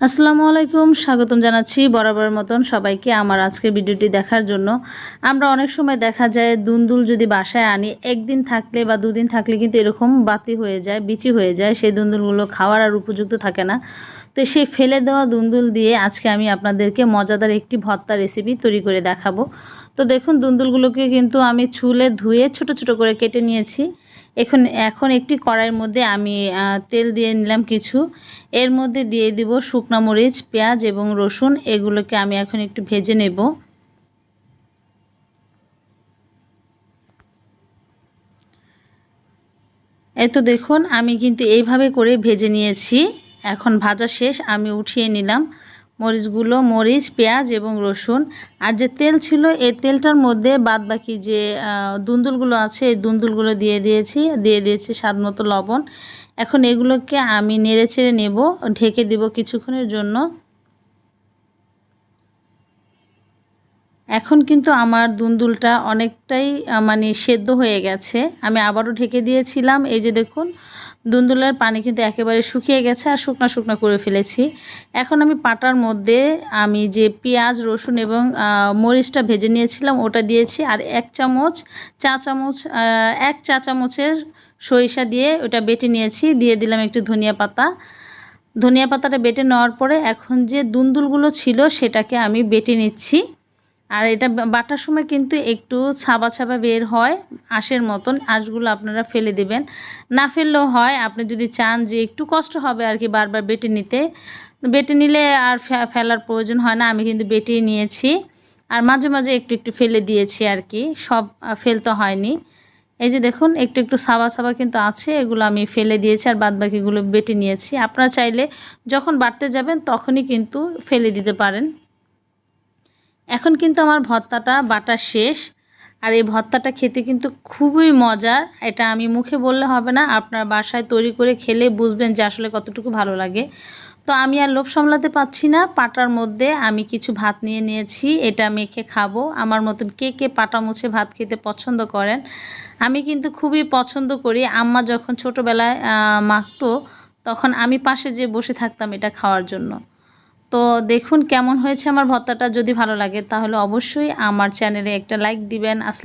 আসসালামু আলাইকুম, স্বাগতম জানাচ্ছি বরাবর মতন সবাইকে আমার আজকের ভিডিওটি দেখার জন্য। আমরা অনেক সময় দেখা যায় দুন্দুল যদি বাসায় আনি, একদিন থাকলে বা দুদিন থাকলে কিন্তু এরকম বাতি হয়ে যায়, বিচি হয়ে যায়, সেই দুন্দুলগুলো খাওয়ার আর উপযুক্ত থাকে না। তো সেই ফেলে দেওয়া দুন্দুল দিয়ে আজকে আমি আপনাদেরকে মজাদার একটি ভর্তা রেসিপি তৈরি করে দেখাবো। তো দেখুন, দুন্দুলগুলোকে কিন্তু আমি ছুলে ধুয়ে ছোট ছোট করে কেটে নিয়েছি। এখন এখন একটি কড়াইয়ের মধ্যে আমি তেল দিয়ে নিলাম কিছু। এর মধ্যে দিয়ে দিব শুকনো মরিচ, পেঁয়াজ এবং রসুন। এগুলোকে আমি এখন একটু ভেজে নেব। এই তো দেখুন, আমি কিন্তু এইভাবে করে ভেজে নিয়েছি। এখন ভাজা শেষ, আমি উঠিয়ে নিলাম। মরিচগুলো, মরিচ, পেঁয়াজ এবং রসুন। আর যে তেল ছিল, এই তেলটার মধ্যে বাদবাকি যে দুন্দুলগুলো আছে, এই দুন্দুলগুলো দিয়ে দিয়েছি দিয়ে দিয়েছি স্বাদ মতো লবণ। এখন এগুলোকে আমি নেড়ে ছেড়ে নেব, ঢেকে দেবো কিছুক্ষণের জন্য। এখন কিন্তু আমার দুন্দুলটা অনেকটাই মানে সেদ্ধ হয়ে গেছে। আমি আবারও ঢেকে দিয়েছিলাম। এই যে দেখুন, দুন্দুলের পানি কিন্তু একেবারে শুকিয়ে গেছে আর শুকনা শুকনা করে ফেলেছি। এখন আমি পাটার মধ্যে আমি যে পেঁয়াজ, রসুন এবং মরিচটা ভেজে নিয়েছিলাম, ওটা দিয়েছি। আর এক চামচ, চা চামচ এক চা চামচের সরিষা দিয়ে ওটা বেটে নিয়েছি। দিয়ে দিলাম একটু ধনিয়া পাতা। ধনিয়া পাতাটা বেটে নেওয়ার পরে এখন যে দুন্দুলগুলো ছিল, সেটাকে আমি বেটে নিচ্ছি। আর এটা বাটার সময় কিন্তু একটু ছাবা ছাবা বের হয়, আঁশের মতন। আঁশগুলো আপনারা ফেলে দেবেন। না ফেললেও হয়, আপনি যদি চান যে একটু কষ্ট হবে আর কি বারবার বেটে নিতে। বেটে নিলে আর ফেলার প্রয়োজন হয় না, আমি কিন্তু বেটেই নিয়েছি। আর মাঝে মাঝে একটু একটু ফেলে দিয়েছি আর কি, সব ফেলতে হয়নি। এই যে দেখুন, একটু একটু সাবা সাবা কিন্তু আছে, এগুলো আমি ফেলে দিয়েছি আর বাদ বাকিগুলো বেটে নিয়েছি। আপনারা চাইলে যখন বাড়তে যাবেন, তখনই কিন্তু ফেলে দিতে পারেন। এখন কিন্তু আমার ভর্তাটা বাটা শেষ। আর এই ভর্তাটা খেতে কিন্তু খুবই মজার। এটা আমি মুখে বললে হবে না, আপনার বাসায় তৈরি করে খেলে বুঝবেন যে আসলে কতটুকু ভালো লাগে। তো আমি আর লোভ সামলাতে পারছি না, পাটার মধ্যে আমি কিছু ভাত নিয়ে নিয়েছি, এটা মেখে খাব। আমার মতন কে কে পাটা মুছে ভাত খেতে পছন্দ করেন, আমি কিন্তু খুবই পছন্দ করি। আম্মা যখন ছোটোবেলায় মাখতো, তখন আমি পাশে যেয়ে বসে থাকতাম এটা খাওয়ার জন্য। তো দেখুন কেমন হয়েছে আমার ভর্তাটা যদি ভালো লাগে তাহলে অবশ্যই আমার চ্যানেলে একটা লাইক দিবেন। আসসালাম